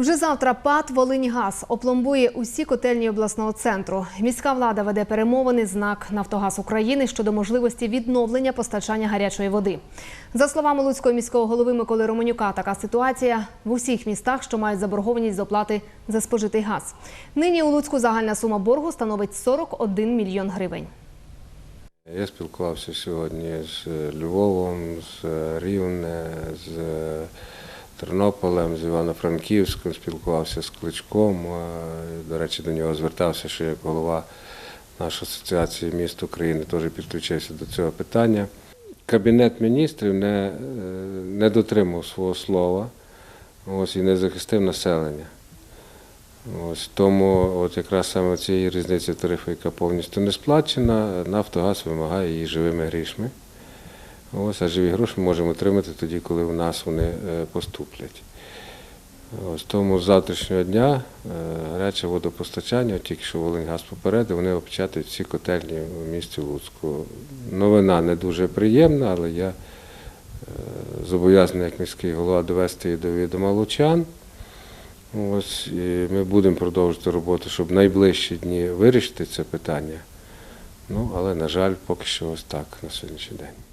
Вже завтра ПАТ «Волиньгаз» опломбує усі котельні обласного центру. Міська влада веде перемовини з НАК «Нафтогаз України» щодо можливості відновлення постачання гарячої води. За словами Луцького міського голови Миколи Романюка, така ситуація в усіх містах, що мають заборгованість з оплати за спожитий газ. Нині у Луцьку загальна сума боргу становить 41 мільйон гривень. Я спілкувався сьогодні з Львовом, з Рівне, з Тернополем, з Івано-Франківськом, спілкувався з Кличком. Е, До речі, до нього звертався, що як голова нашої асоціації міст України теж підключився до цього питання. Кабінет міністрів не, е, не дотримав свого слова ось, і не захистив населення. Ось тому от якраз саме цієї різниці тарифу, яка повністю не сплачена, Нафтогаз вимагає її живими грішми. Ось, а живі гроші ми можемо отримати тоді, коли у нас вони е, поступлять. Ось тому з завтрашнього дня е, гаряче водопостачання, тільки що Волиньгаз попередив, вони опечатають всі котельні в місті Луцьку. Новина не дуже приємна, але я е, зобов'язаний як міський голова довести її до відома лучан. Ось і ми будемо продовжувати роботу, щоб в найближчі дні вирішити це питання. Ну, але, на жаль, поки що ось так на сьогоднішній день.